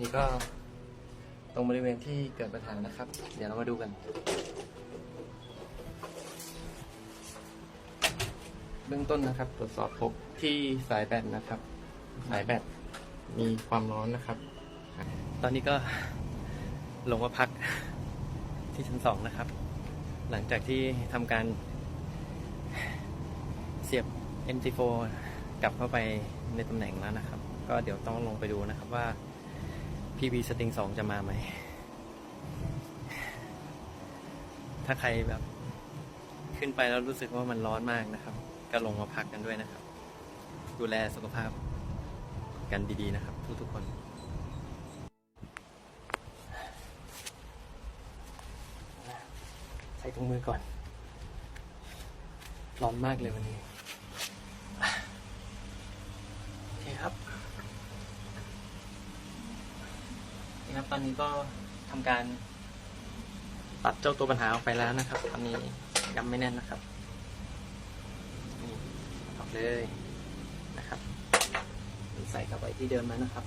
นี่ก็ตรงบริเวณที่เกิดปัญหานะครับ เดี๋ยวเรามาดูกัน เบื้องต้นนะครับ ตรวจสอบพบที่สายแบตนะครับ สายแบตมีความร้อนนะครับ ตอนนี้ก็ลงมาพักที่ชั้นสองนะครับ หลังจากที่ทำการเสียบ MT4 กลับเข้าไปในตำแหน่งแล้วนะครับ ก็เดี๋ยวต้องลงไปดูนะครับว่า PB Sting 2จะมาไหม ถ้าใครแบบ ขึ้นไปแล้วรู้สึกว่ามันร้อนมากนะครับ ก็ลงมาพักกันด้วยนะครับ ดูแลสุขภาพกันดีๆนะครับ ทุกๆคนใส่ถุงมือก่อน ร้อนมากเลยวันนี้ โอเคครับ นี่ครับ ตอนนี้ก็ทำการ ตัดเจ้าตัวปัญหาออกไปแล้วนะครับตอนนี้ยังไม่แน่นนะครับนี่ออกเลยนะครับ ใส่กลับไปที่เดิมแล้วนะครับ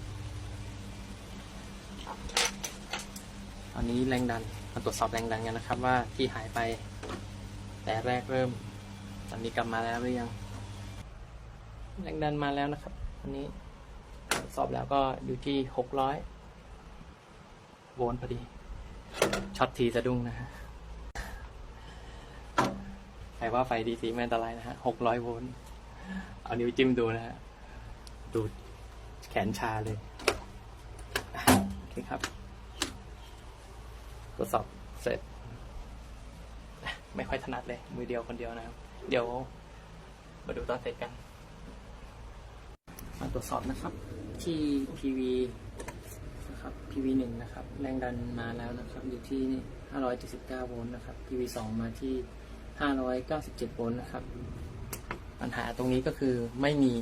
ตอนนี้แรงดันมาตรวจสอบแรงดันกันนะครับ ว่าที่หายไปแต่แรกเริ่ม ตอนนี้กลับมาแล้วหรือยัง แรงดันมาแล้วนะครับ อันนี้สอบแล้วก็อยู่ที่หกร้อย โวลต์พอดี ช็อตทีสะดุ้งนะฮะใครว่าไฟดีซีไม่อันตรายนะฮะหกร้อยโวลต์เอานิ้วจิ้มดูนะฮะ ดูแขนชาเลยอะโอเคครับตรวจสอบเสร็จ ไม่ค่อยถนัดเลย มือเดียวคนเดียวนะครับ เดี๋ยวมาดูตอนเสร็จกัน มาตรวจสอบนะครับ ที่ PV นะครับ PV หนึ่งนะครับ แรงดันมาแล้วนะครับ อยู่ที่ 579 โวลต์นะครับ PV สองมาที่ 597 โวลต์นะครับ ปัญหาตรงนี้ก็คือไม่มี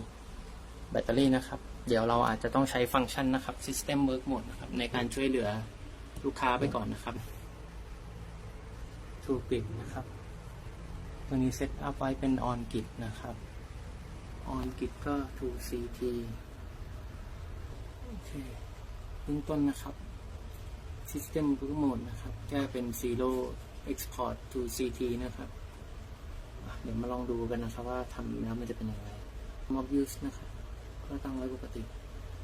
แบตเตอรี่นะครับ เดี๋ยวเราอาจจะต้องใช้ฟังก์ชันนะครับ System Work Mode นะครับ ในการช่วยเหลือลูกค้าไปก่อนนะครับทูปิดนะครับตัวนี้เซตอัพไว้เป็น on git นะครับ on git ก็ to ct โอเค เบื้องต้นนะครับ system work mode นะครับ แก้เป็น zero export to ct นะครับ เดี๋ยวมาลองดูกันนะครับ ว่าทำแล้วมันจะเป็นยังไง mob use นะครับ ก็ตั้งไว้ปกติ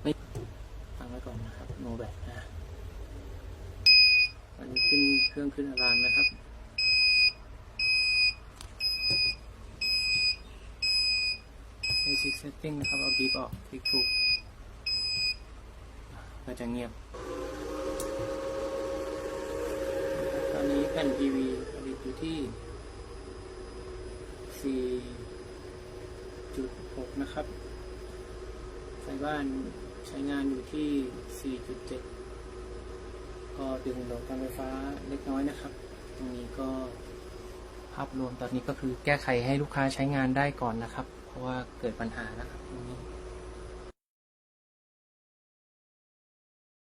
ไม่ตั้งไว้ก่อนนะครับ no bat นะอันนี้ขึ้นเครื่องขึ้นอะลามนะครับ basic setting นะครับ เอาบีบออกคลิกถูก ก็จะเงียบ ตอนนี้แผ่น PV ผลิตอยู่ที่ 4.6 นะครับไฟบ้านใช้งานอยู่ที่ 4.7 ก็ดึงโหลดการไฟฟ้าเล็กน้อยนะครับ ตรงนี้ก็ภาพรวมตอนนี้ก็คือแก้ไขให้ลูกค้าใช้งานได้ก่อนนะครับ เพราะว่าเกิดปัญหานะครับ